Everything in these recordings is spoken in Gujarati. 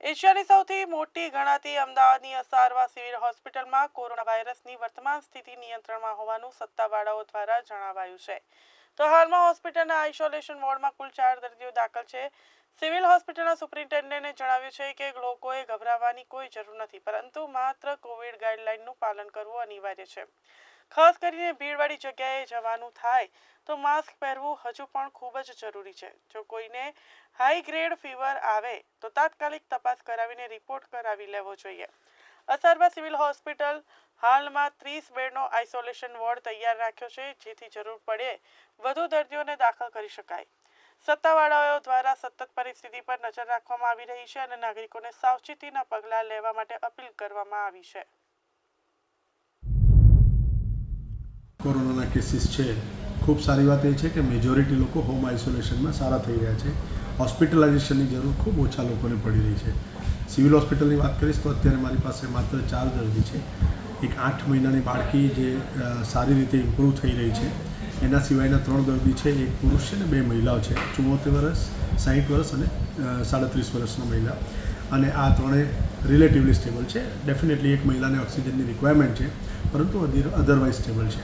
એશિયાની સૌથી મોટી ગણાતી અમદાવાદની અસારવા સિવિલ હોસ્પિટલમાં કોરોના વાયરસની વર્તમાન સ્થિતિ નિયંત્રણમાં હોવાનું સત્તાવાળાઓ દ્વારા જણાવાયું છે. તો હાલમાં હોસ્પિટલના આઇસોલેશન વોર્ડમાં કુલ ચાર દર્દીઓ દાખલ છે. સિવિલ હોસ્પિટલના સુપ્રિન્ટેન્ડન્ટે જણાવ્યું છે કે લોકોએ ગભરાવાની કોઈ જરૂર નથી, પરંતુ માત્ર કોવિડ ગાઈડલાઇનનું પાલન કરવું અનિવાર્ય છે. ખાસ કરીને ભીડવાળી જગ્યાએ જવાનું થાય, તો માસ્ક પહેરવું હજુ પણ ખૂબ જ જરૂરી છે. જો કોઈને હાઈ ગ્રેડ ફીવર આવે, તો તાત્કાલિક તપાસ કરાવીને રિપોર્ટ કરાવી લેવો જોઈએ. અસરવા સિવિલ હોસ્પિટલ હાલમાં ત્રીસ બેડનો આઇસોલેશન વોર્ડ તૈયાર રાખ્યો છે, જેથી જરૂર પડે વધુ દર્દીઓને દાખલ કરી શકાય. સત્તાવાળાઓ દ્વારા સતત પરિસ્થિતિ પર નજર રાખવામાં આવી રહી છે અને નાગરિકોને સાવચેતીના પગલાં લેવા માટે અપીલ કરવામાં આવી છે. કોરોનાના કેસીસ છે, ખૂબ સારી વાત એ છે કે મેજોરિટી લોકો હોમ આઇસોલેશનમાં સારા થઈ રહ્યા છે. હોસ્પિટલાઇઝેશનની જરૂર ખૂબ ઓછા લોકોને પડી રહી છે. સિવિલ હોસ્પિટલની વાત કરીશ તો અત્યારે મારી પાસે માત્ર ચાર દર્દી છે. એક આઠ મહિનાની બાળકી જે સારી રીતે ઇમ્પ્રૂવ થઈ રહી છે. એના સિવાયના ત્રણ દર્દી છે, એક પુરુષ છે ને બે મહિલાઓ છે. ચુમ્મોતેર વર્ષ સાહીઠ વર્ષ અને સાડત્રીસ વર્ષના મહિલા. અને આ ત્રણેય રિલેટિવલી સ્ટેબલ છે. ડેફિનેટલી એક મહિલાને ઓક્સિજનની રિક્વાયરમેન્ટ છે, પરંતુ અધરવાઇઝ સ્ટેબલ છે.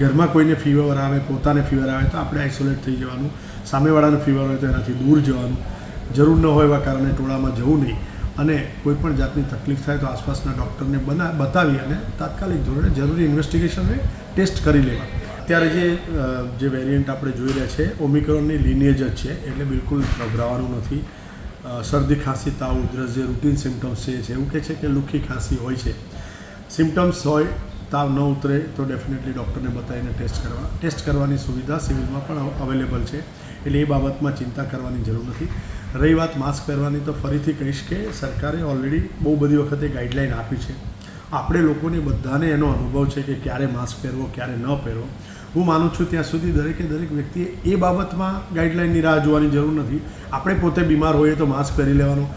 ઘરમાં કોઈને ફીવર આવે, પોતાને ફીવર આવે તો આપણે આઇસોલેટ થઈ જવાનું. સામેવાળાને ફીવર હોય તો એનાથી દૂર જવાનું. જરૂર ન હોય એવા કારણે ટોળામાં જવું નહીં. અને કોઈ પણ જાતની તકલીફ થાય તો આસપાસના ડૉક્ટરને બના, બતાવી અને તાત્કાલિક ધોરણે જરૂરી ઇન્વેસ્ટિગેશનને ટેસ્ટ કરી લેવા. અત્યારે જે જે વેરિયન્ટ આપણે જોઈ રહ્યા છે ઓમિક્રોનની lineage જ છે, એટલે બિલકુલ ગભરાવાનું નથી. શરદી ખાંસી, તાવ, ઉધરસ, જે રૂટીન સિમ્ટમ્સ છે એવું કે છે કે લુખી ખાંસી હોય છે. સિમ્ટમ્સ હોય તાવ ન ઉતરે તો ડેફિનેટલી ડૉક્ટરને બતાવીને ટેસ્ટ કરવા. ટેસ્ટ કરવાની સુવિધા સિવિલમાં પણ અવેલેબલ છે. એટલે એ બાબતમાં ચિંતા કરવાની જરૂર નથી. રહી વાત માસ્ક પહેરવાની તો ફરીથી કહીશ કે સરકારે ઓલરેડી બહુ બધી વખતે ગાઈડલાઈન આપી છે. આપણે લોકોને બધાને એનો અનુભવ છે કે ક્યારે માસ્ક પહેરવો, ક્યારે ન પહેરવો. હું માનું છું ત્યાં સુધી દરેકે દરેક વ્યક્તિએ એ બાબતમાં ગાઈડલાઇનની રાહ જોવાની જરૂર નથી. આપણે પોતે બીમાર હોઈએ તો માસ્ક પહેરી લેવાનું.